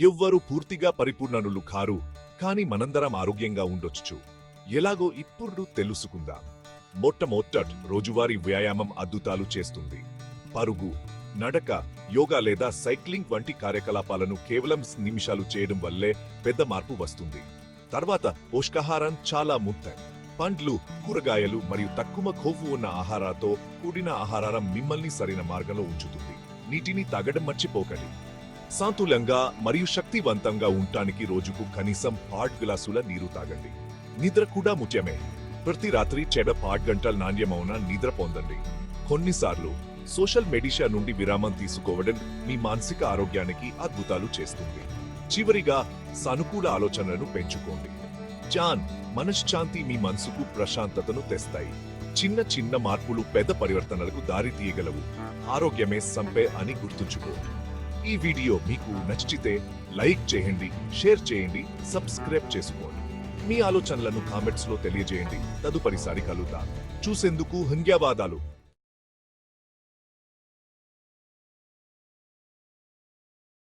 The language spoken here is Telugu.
ఎవ్వరూ పూర్తిగా పరిపూర్ణనులు కారు కాని మనందరం ఆరోగ్యంగా ఉండొచ్చు ఎలాగో ఇప్పుడు తెలుసుకుందాం. మొట్టమొదట రోజువారీ వ్యాయామం అద్భుతాలు చేస్తుంది. పరుగు నడక యోగా లేదా సైక్లింగ్ వంటి కార్యకలాపాలను కేవలం నిమిషాలు చేయడం వల్లే పెద్ద మార్పు వస్తుంది. తర్వాత పోషకాహారం చాలా ముఖ్యం. పండ్లు కూరగాయలు మరియు తక్కువ కొవ్వు ఉన్న ఆహారాలతో కూడిన ఆహారం మిమ్మల్ని సరైన మార్గంలో ఉంచుతుంది. నీటిని తాగడం మర్చిపోకండి. సాంతులంగా మరియు శక్తివంతంగా ఉండటానికి రోజుకు కనీసం పాడ్ గ్లాసుల నీరు తాగండి. నిద్ర కూడా ముఖ్యమే. ప్రతి రాత్రి చెడ పాడ్ గంటల నాణ్యమౌన నిద్ర పొందండి. కొన్నిసార్లు సోషల్ మీడియా నుండి విరామం తీసుకోవడం మీ మానసిక ఆరోగ్యానికి అద్భుతాలు చేస్తుంది. చివరిగా సానుకూల ఆలోచనలను పెంచుకోండి. జాన్ మనశ్శాంతి మీ మనసుకు ప్రశాంతతను తెస్తాయి. చిన్న చిన్న మార్పులు పెద్ద పరివర్తనలకు దారి తీయగలవు ఆరోగ్యమే సంపే అని గుర్తుంచుకోండి ఈ వీడియో మీకు నచ్చితే లైక్ చేయండి షేర్ చేయండి సబ్స్క్రైబ్ చేసుకోండి. మీ ఆలోచనలను కామెంట్స్లో తెలియజేయండి. తదుపరిసారి కలుద్దాం చూసేందుకు హంగ్యావాదాలు